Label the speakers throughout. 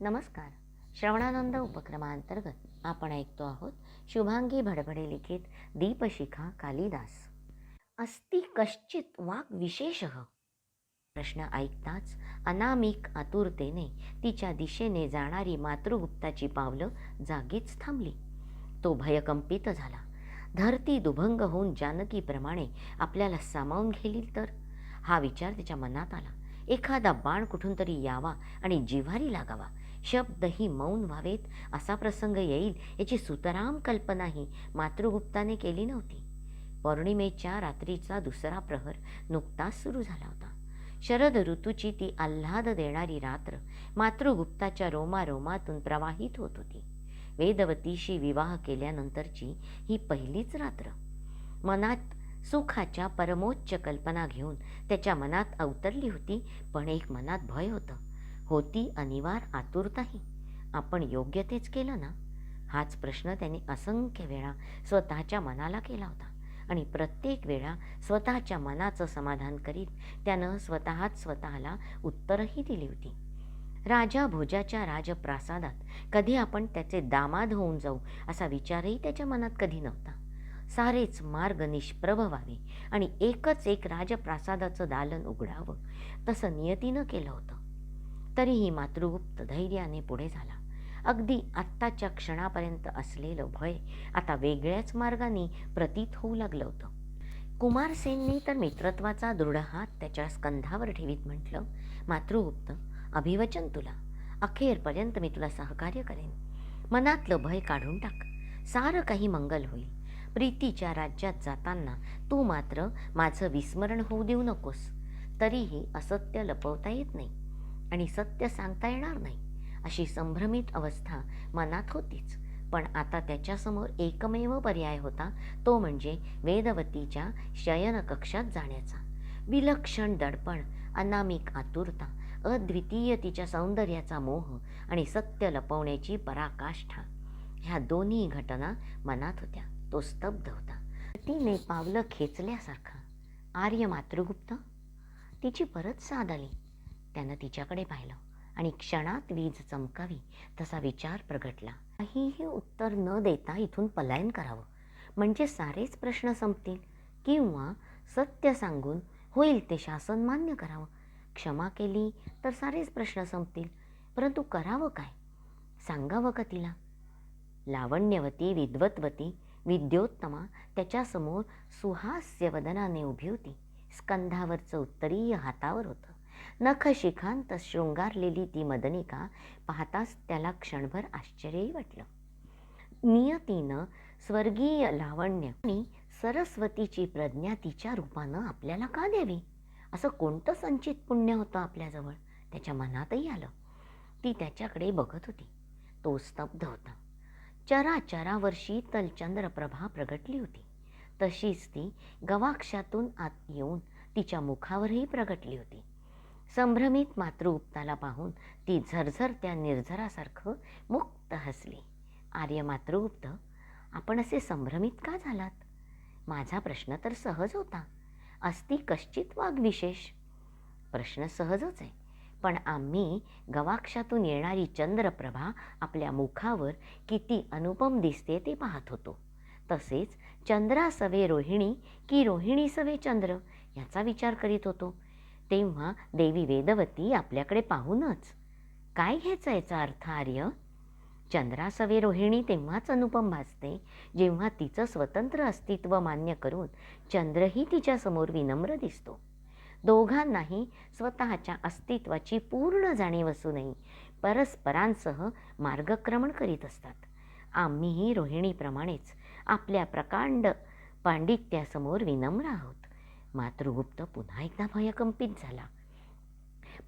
Speaker 1: नमस्कार. श्रवणानंद उपक्रमांतर्गत आपण ऐकतो आहोत शुभांगी भडभडे लिखित दीपशिखा कालिदास. अस्ति कश्चित वाक विशेष? प्रश्न ऐकताच अनामिक आतुरतेने तिच्या दिशेने जाणारी मातृगुप्ताची पावलं जागीच थांबली. तो भयकंपित झाला. धरती दुभंग होऊन जानकीप्रमाणे आपल्याला सामावून घेईल तर? हा विचार तिच्या मनात आला. एखादा बाण कुठून तरी यावा आणि जिव्हारी लागावा. शब्दही मौन व्हावेत असा प्रसंग येईल याची सुतराम कल्पनाही मातृगुप्ताने केली नव्हती. पौर्णिमेच्या रात्रीचा दुसरा प्रहर नुकताच सुरू झाला होता. शरद ऋतूची ती आल्हाद देणारी रात्र मातृगुप्ताच्या रोमारोमातून प्रवाहित होत होती. वेदवतीशी विवाह केल्यानंतरची ही पहिलीच रात्र. मनात सुखाच्या परमोच्च कल्पना घेऊन त्याच्या मनात अवतरली होती पण एक मनात भय होतं. होती अनिवार आतुरताही. आपण योग्य तेच केलं ना? हाच प्रश्न त्यांनी असंख्य वेळा स्वतःच्या मनाला केला होता. आणि प्रत्येक वेळा स्वतःच्या मनाचं समाधान करीत त्यानं स्वतःच स्वतःला उत्तरही दिली होती. राजा भोजाच्या राजप्रासादात कधी आपण त्याचे दामाद होऊन जाऊ असा विचारही त्याच्या मनात कधी नव्हता. सारेच मार्ग निष्प्रभ व्हावे आणि एकच एक राजप्रासादाचं दालन उघडावं तसं नियतीनं केलं होतं. तरीही मातृगुप्त धैर्याने पुढे झाला. अगदी आत्ताच्या क्षणापर्यंत असलेलं भय आता वेगळ्याच मार्गाने प्रतीत होऊ लागलं होतं. कुमारसेननी तर मित्रत्वाचा दृढ हात त्याच्या स्कंधावर ठेवीत म्हटलं मातृगुप्त अभिवचन तुला. अखेरपर्यंत मी तुला सहकार्य करेन. मनातलं भय काढून टाक. सारं काही मंगल होईल. प्रीतीच्या राज्यात जाताना तू मात्र माझं विस्मरण होऊ देऊ नकोस. तरीही असत्य लपवता येत नाही. आणि सत्य सांगता येणार नाही. अशी संभ्रमित अवस्था मनात होतीच. पण आता त्याच्यासमोर एकमेव पर्याय होता तो म्हणजे वेदवतीच्या शयनकक्षात जाण्याचा. विलक्षण दडपण अनामिक आतुरता अद्वितीय तिच्या सौंदर्याचा मोह आणि सत्य लपवण्याची पराकाष्ठा. ह्या दोन्ही घटना मनात होत्या. तो स्तब्ध होता. तिने पावलं खेचल्यासारखा. आर्य मातृगुप्त तिची परत साद आली. त्यानं तिच्याकडे पाहिलं आणि क्षणात वीज चमकावी तसा विचार प्रगटला. काहीही उत्तर न देता इथून पलायन करावं. म्हणजे सारेच प्रश्न संपतील किंवा सत्य सांगून होईल ते शासन मान्य करावं. क्षमा केली तर सारेच प्रश्न संपतील परंतु करावं काय? सांगावं का तिला? लावण्यवती विद्वत्वती विद्योत्तमा त्याच्यासमोर सुहास्य वदनाने उभी होती. स्कंधावरचं उत्तरीय हातावर होतं. नखशिखांत शृंगारलेली ती मदनिका पाहताच त्याला क्षणभर आश्चर्यही वाटलं. नियतीनं स्वर्गीय लावण्य आणि सरस्वतीची प्रज्ञा तिच्या रूपानं आपल्याला का द्यावी? असं कोणतं संचित पुण्य होतं आपल्याजवळ? त्याच्या मनातही आलं. ती त्याच्याकडे बघत होती. तो स्तब्ध होता. चराचरावर शीतल चंद्रप्रभा प्रगटली होती. तशीच ती गवाक्षातून आत येऊन तिच्या मुखावरही प्रगटली होती. संभ्रमित मातृगुप्ताला पाहून ती झरझर त्या निर्झरासारखं मुक्त हसली. आर्य मातृगुप्त आपण असे संभ्रमित का झालात? माझा प्रश्न तर सहज होता. अस्ति कश्चित वाघ विशेष? प्रश्न सहजच आहे. पण आम्ही गवाक्षातून येणारी चंद्रप्रभा आपल्या मुखावर किती अनुपम दिसते ते पाहत होतो. तसेच चंद्रासवे रोहिणी की रोहिणी सवे चंद्र याचा विचार करीत होतो. तेव्हा देवी वेदवती आपल्याकडे पाहूनच. काय घ्यायचा याचा अर्थ आर्य? चंद्रासवे रोहिणी तेव्हाच अनुपम भासते जेव्हा तिचं स्वतंत्र अस्तित्व मान्य करून चंद्रही तिच्यासमोर विनम्र दिसतो. दोघांनाही स्वतःच्या अस्तित्वाची पूर्ण जाणीव असूनही परस्परांसह मार्गक्रमण करीत असतात. आम्हीही रोहिणीप्रमाणेच आपल्या प्रकांड पांडित्यासमोर विनम्र आहोत. मातृगुप्त पुन्हा एकदा भयकंपित झाला.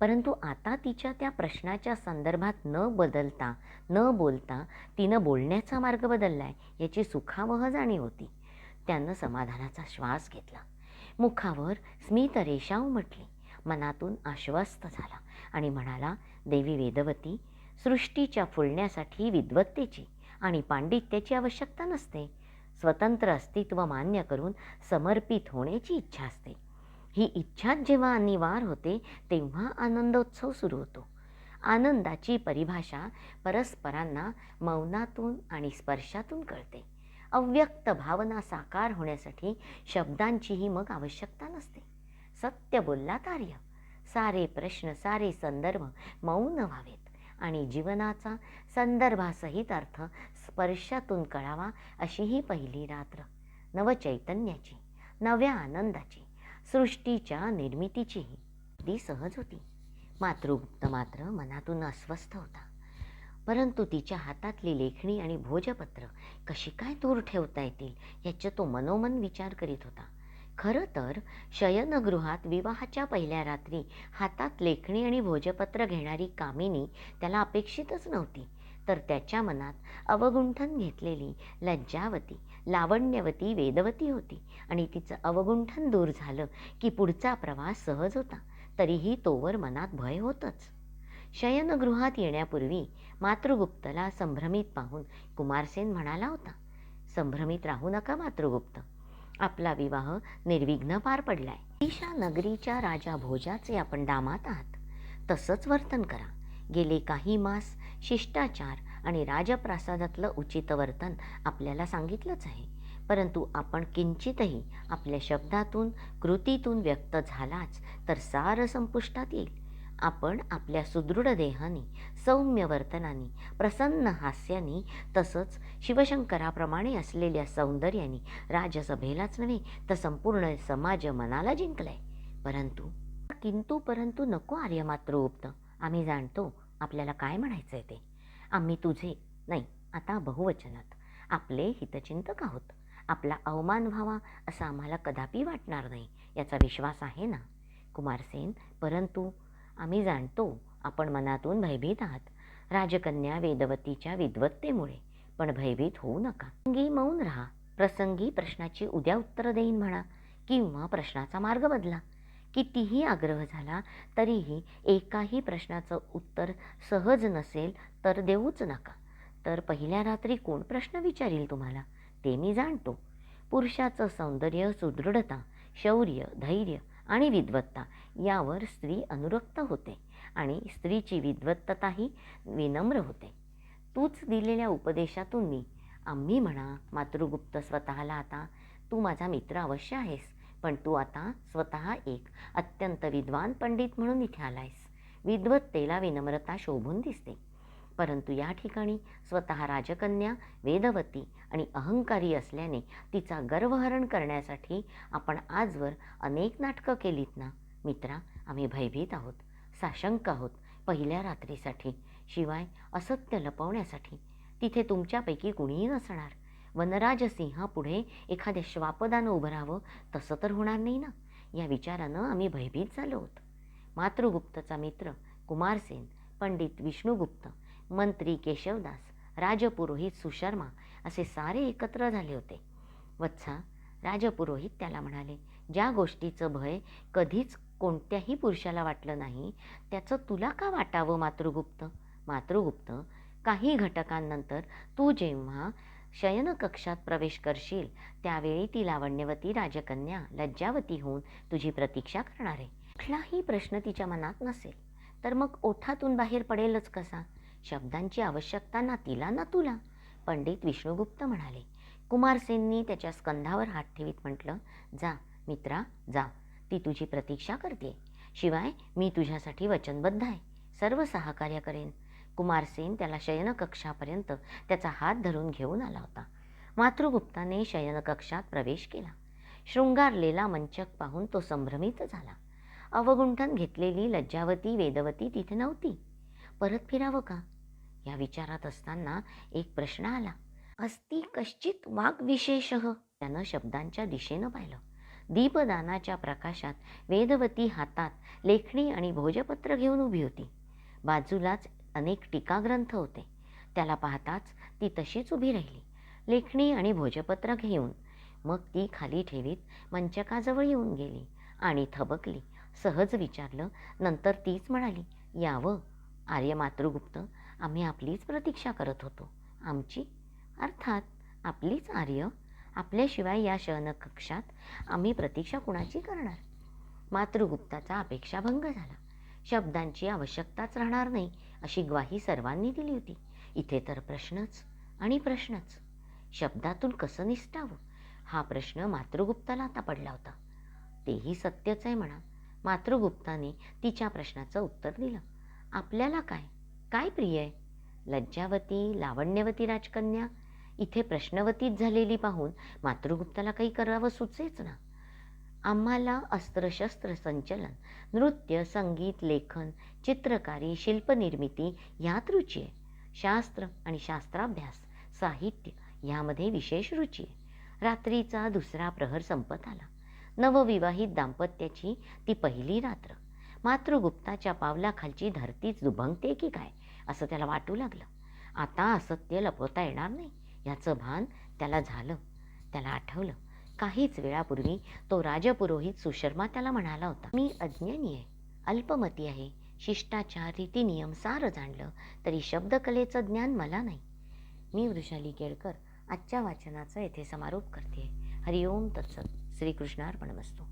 Speaker 1: परंतु आता तिच्या त्या प्रश्नाच्या संदर्भात न बदलता न बोलता तिनं बोलण्याचा मार्ग बदललाय याची सुखावह जाणीव होती. त्यानं समाधानाचा श्वास घेतला. मुखावर स्मित रेषा उमटली मनातून आश्वस्त झाला आणि म्हणाला देवी वेदवती सृष्टीच्या फुलण्यासाठी विद्वत्तेची आणि पांडित्याची आवश्यकता नसते. स्वतंत्र अस्तित्व मान्य करून समर्पित होण्याची इच्छा असते. ही इच्छाच जेव्हा अनिवार्य होते तेव्हा आनंदोत्सव सुरू होतो. आनंदाची परिभाषा परस्परांना मौनातून आणि स्पर्शातून कळते. अव्यक्त भावना साकार होण्यासाठी शब्दांचीही मग आवश्यकता नसते. सत्य बोलला कार्य. सारे प्रश्न सारे संदर्भ मौन व्हावेत. आणि जीवनाचा संदर्भासहित अर्थ स्पर्शातून कळावा अशी ही पहिली रात्र. नवचैतन्याची नव्या आनंदाची सृष्टीच्या निर्मितीचीही. ती सहज होती. मातृगुप्त मात्र मनातून अस्वस्थ होता. परंतु तिच्या हातातली लेखणी आणि भोजपत्र कशी काय दूर ठेवता येतील याचा तो मनोमन विचार करीत होता. खरं तर शयनगृहात विवाहाच्या पहिल्या रात्री हातात लेखणी आणि भोजपत्र घेणारी कामिनी त्याला अपेक्षितच नव्हती. तर त्याच्या मनात अवगुंठन घेतलेली लज्जावती लावण्यवती वेदवती होती आणि तिचं अवगुंठन दूर झालं की पुढचा प्रवास सहज होता. तरीही तोवर मनात भय होतच. शयनगृहात येण्यापूर्वी मातृगुप्तला संभ्रमित पाहून कुमारसेन म्हणाला होता संभ्रमित राहू नका मातृगुप्त. आपला विवाह निर्विघ्न पार पडलाय. ईशा नगरीच्या राजा भोजाचे आपण दामात आहात. तसंच वर्तन करा. गेले काही मास शिष्टाचार आणि राजप्रासादातलं उचित वर्तन आपल्याला सांगितलंच आहे. परंतु आपण किंचितही आपल्या शब्दातून कृतीतून व्यक्त झालाच तर सार संपुष्टात येईल. आपण आपल्या सुदृढ देहाने सौम्य वर्तनाने प्रसन्न हास्याने तसंच शिवशंकराप्रमाणे असलेल्या सौंदर्याने राजसभेलाच नव्हे तर संपूर्ण समाज मनाला जिंकलाय. परंतु किंतु परंतु नको आर्य मात्र उक्त आम्ही जाणतो आपल्याला काय म्हणायचं आहे ते. आम्ही तुझे नाही आता बहुवचनात. आपले हितचिंतक आहोत. आपला अवमान व्हावा असं आम्हाला कदापि वाटणार नाही याचा विश्वास आहे ना? कुमारसेन परंतु आम्ही जाणतो आपण मनातून भयभीत आहात. राजकन्या वेदवतीच्या विद्वत्तेमुळे. पण भयभीत होऊ नका. प्रसंगी मौन राहा. प्रसंगी प्रश्नाची उद्या उत्तर देईन म्हणा. किंवा प्रश्नाचा मार्ग बदला. कितीही आग्रह झाला तरीही एकाही प्रश्नाचं उत्तर सहज नसेल तर देऊच नका. तर पहिल्या रात्री कोण प्रश्न विचारील तुम्हाला? ते मी जाणतो. पुरुषाचं सौंदर्य सुदृढता शौर्य धैर्य आणि विद्वत्ता यावर स्त्री अनुरक्त होते. आणि स्त्रीची विद्वत्तताही विनम्र होते. तूच दिलेल्या उपदेशातून मी. आम्ही म्हणा मातृगुप्त स्वतःला आता तू माझा मित्र अवश्य आहेस पण तू आता स्वतः एक अत्यंत विद्वान पंडित म्हणून इथे आलायस. विद्वत्तेला विनम्रता शोभून दिसते. परंतु या ठिकाणी स्वतः राजकन्या वेदवती आणि अहंकारी असल्याने तिचा गर्वहरण करण्यासाठी आपण आजवर अनेक नाटकं केलीत ना? मित्रा आम्ही भयभीत आहोत. साशंक आहोत पहिल्या रात्रीसाठी. शिवाय असत्य लपवण्यासाठी. तिथे तुमच्यापैकी कुणीही नसणार. वनराज सिंहापुढे एखाद्या श्वापदानं उभं राहावं तसं तर होणार नाही ना? या विचारानं आम्ही भयभीत झालो होत. मातृगुप्तचा मित्र कुमारसेन पंडित विष्णुगुप्त मंत्री केशवदास राजपुरोहित सुशर्मा असे सारे एकत्र झाले होते. वत्सा राजपुरोहित त्याला म्हणाले ज्या गोष्टीचं भय कधीच कोणत्याही पुरुषाला वाटलं नाही त्याचं तुला का वाटावं मातृगुप्त? मातृगुप्त काही घटकांनंतर तू जेव्हा शयनकक्षात प्रवेश करशील त्यावेळी ती लावण्यवती राजकन्या लज्जावती होऊन तुझी प्रतीक्षा करणार आहे. कुठलाही प्रश्न तिच्या मनात नसेल तर मग ओठातून बाहेर पडेलच कसा? शब्दांची आवश्यकता ना तिला ना तुला? पंडित विष्णुगुप्त म्हणाले. कुमारसेननी त्याच्या स्कंधावर हात ठेवीत म्हटलं जा मित्रा जा. ती तुझी प्रतीक्षा करते. शिवाय मी तुझ्यासाठी वचनबद्ध आहे. सर्व सहकार्य करेन. कुमारसेन त्याला शयनकक्षापर्यंत त्याचा हात धरून घेऊन आला होता. मातृगुप्ताने शयनकक्षात प्रवेश केला. शृंगारलेला मंचक पाहून तो संभ्रमित झाला. अवगुंठन घेतलेली लज्जावती वेदवती तिथे नव्हती. परत फिरावं का? या विचारात असताना एक प्रश्न आला. अस्ति कश्चित वाग्विशेष? त्यानं शब्दांच्या दिशेनं पाहिलं. दीपदानाच्या प्रकाशात वेदवती हातात लेखणी आणि भोजपत्र घेऊन उभी होती. बाजूलाच अनेक टीकाग्रंथ होते. त्याला पाहताच ती तशीच उभी राहिली. लेखणी आणि भोजपत्र घेऊन. मग ती खाली ठेवीत मंचकाजवळ येऊन गेली आणि थबकली. सहज विचारलं नंतर तीच म्हणाली यावं आर्य मातृगुप्त आम्ही आपलीच प्रतीक्षा करत होतो. आमची? अर्थात आपलीच आर्य? आपल्याशिवाय या शयनकक्षात आम्ही प्रतीक्षा कुणाची करणार? मातृगुप्ताचा अपेक्षाभंग झाला. शब्दांची आवश्यकताच राहणार नाही अशी ग्वाही सर्वांनी दिली होती. इथे तर प्रश्नच आणि प्रश्नच. शब्दातून कसं निसटावं हा प्रश्न मातृगुप्ताला आता पडला होता. तेही सत्यच आहे म्हणा. मातृगुप्ताने तिच्या प्रश्नाचं उत्तर दिलं. आपल्याला काय? काय प्रिय आहे? लज्जावती लावण्यवती राजकन्या इथे प्रश्नवतीत झालेली पाहून मातृगुप्ताला काही करावं सुचेच ना. आम्हाला अस्त्रशस्त्र संचलन नृत्य संगीत लेखन चित्रकारी शिल्पनिर्मिती यात रुची आहे. शास्त्र आणि शास्त्राभ्यास साहित्य यामध्ये विशेष रुची आहे. रात्रीचा दुसरा प्रहर संपत आला. नवविवाहित दाम्पत्याची ती पहिली रात्र. मातृगुप्ताच्या पावलाखालची धरतीच दुभंगते की काय असं त्याला वाटू लागलं. आता असत्य लपवता येणार नाही. याचं भान त्याला झालं. त्याला आठवलं. काहीच वेळापूर्वी तो राजपुरोहित सुशर्मा त्याला म्हणाला होता मी अज्ञानी आहे अल्पमती आहे शिष्टाचार रीतिनियम सारं जाणलं तरी शब्दकलेचं ज्ञान मला नाही. मी वृषाली केळकर आजच्या वाचनाचा येथे समारोप करते हरिओम तत्सत. श्रीकृष्णार्पणमस्तू